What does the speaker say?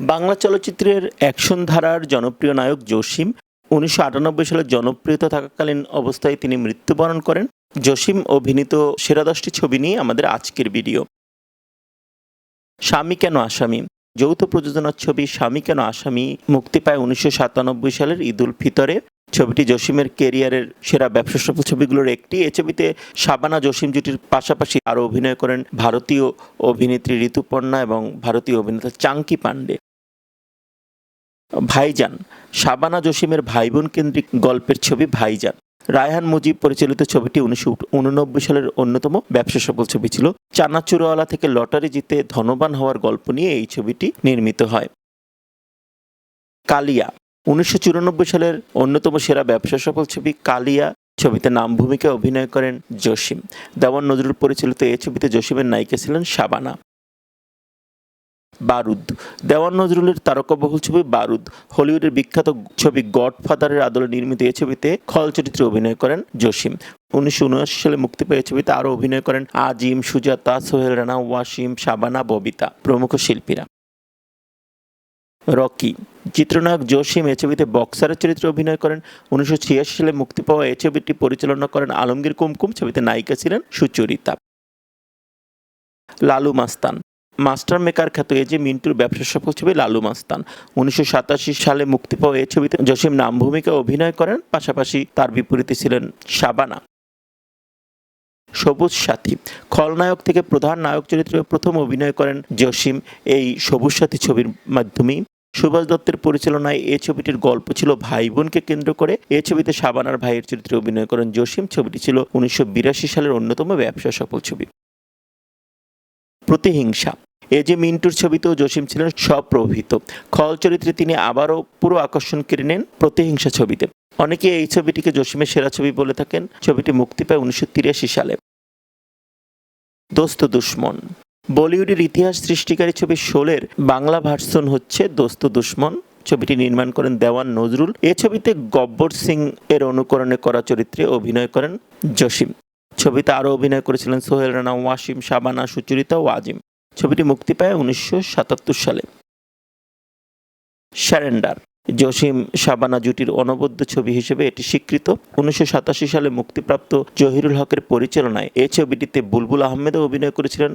বাংলা চলচ্চিত্রের অ্যাকশন ধারার জনপ্রিয় নায়ক জসিম উনিশশো আটানব্বই সালে জনপ্রিয়তা থাকাকালীন অবস্থায় তিনি মৃত্যুবরণ করেন। জসিম অভিনীত সেরা দশটি ছবি নিয়ে আমাদের আজকের ভিডিও। স্বামী কেন আসামি? যৌথ প্রযোজনার ছবি স্বামী কেন আসামি মুক্তি পায় উনিশশো সাতানব্বই সালের ঈদুল ফিতরে। ছবিটি জসিমের কেরিয়ারের সেরা ব্যবসা সফল ছবিগুলোর একটি। এ ছবিতে শাবানা জসিম জুটির পাশাপাশি আরও অভিনয় করেন ভারতীয় অভিনেত্রী ঋতুপর্ণা এবং ভারতীয় অভিনেতা চাঙ্কি পান্ডে ভাইজান, শাবানা জসিমের ভাই বোন কেন্দ্রিক গল্পের ছবি ভাইজান। রায়হান মুজিব পরিচালিত ছবিটি উনিশশো উননব্বই সালের অন্যতম ব্যবসা সফল ছবি ছিল। চানাচুরওয়ালা থেকে লটারি জিতে ধনবান হওয়ার গল্প নিয়ে এই ছবিটি নির্মিত হয়। কালিয়া, উনিশশো চুরানব্বই সালের অন্যতম সেরা ব্যবসা সফল ছবি কালিয়া। ছবিতে নাম ভূমিকায় অভিনয় করেন জসিম। দেওয়ান নজরুল পরিচালিত এই ছবিতে জসিমের নায়িকা ছিলেন শাবানা। বারুদ। দেওয়ান নজরুলের তারকাবহুল ছবি বারুদ। হলিউডের বিখ্যাত ছবি গডফাদারের আদলে নির্মিত এই ছবিতে খল চরিত্রে অভিনয় করেন জসিম। উনিশশো উনআশি সালে মুক্তি পেয়ে ছবিতে আরও অভিনয় করেন আজিম, সুজাতা, সোহেল রানা, ওয়াসিম, শাবানা, ববিতা, প্রমুখ শিল্পীরা। রকি। চিত্রনায়ক জসিম এ ছবিতে বক্সারের চরিত্রে অভিনয় করেন। উনিশশো ছিয়াশি সালে মুক্তি পাওয়া এই ছবিটি পরিচালনা করেন আলমগীর কুমকুম। ছবিতে নায়িকা ছিলেন সুচরিতা। লালু মাস্তান। মাস্টার মেকার খ্যাত এ যে মিন্টুর ব্যবসা সফল ছবি লালু মাস্তান। উনিশশো সাতাশি সালে মুক্তি পাওয়া এই ছবিতে জসিম নাম ভূমিকা অভিনয় করেন, পাশাপাশি তার বিপরীতে ছিলেন শাবানা। সবুজ সাথী। খলনায়ক থেকে প্রধান নায়ক চরিত্রে প্রথম অভিনয় করেন জসিম। এই সবুজ সাথী ছবির মাধ্যমেই সুভাষ দত্তের পরিচালনায় এই ছবিটির গল্প ছিল ভাই বোনকে কেন্দ্র করে। এ ছবিতে শাবানার ভাইয়ের চরিত্রে অভিনয় করেন জসিম। ছবিটি ছিল উনিশশো বিরাশি সালের অন্যতম ব্যবসা সফল ছবি। প্রতিহিংসা। এ যে মিন্টুর ছবিতেও জসিম ছিলেন স্বপ্রভিত। খল চরিত্রে তিনি আবারও পুরো আকর্ষণ কেড়ে নেন প্রতিহিংসা ছবিতে। অনেকে এই ছবিটিকে জসিমের সেরা ছবি বলে থাকেন। ছবিটি মুক্তি পায় উনিশশো তিরাশি সালে। দোস্ত দুশ্মন। বলিউডের ইতিহাস সৃষ্টিকারী ছবি শোলের বাংলা ভার্সন হচ্ছে দোস্ত দুশ্মন। ছবিটি নির্মাণ করেন দেওয়ান নজরুল। এ ছবিতে গব্বর সিং এর অনুকরণে করা চরিত্রে অভিনয় করেন জসিম। ছবিতে আরও অভিনয় করেছিলেন সোহেল রানা, ওয়াসিম, শাবানা, সুচরিতা ও আজিম। ছবিটি মুক্তি পায় উনিশশো সাতাত্তর সালে। স্যারেন্ডার জসিম শাবানা জুটির অনবদ্য ছবি হিসেবে এটি স্বীকৃত। উনিশশো সাতাশি সালে মুক্তিপ্রাপ্ত জহিরুল হকের পরিচালনায় এ ছবিটিতে বুলবুল আহমেদও অভিনয় করেছিলেন।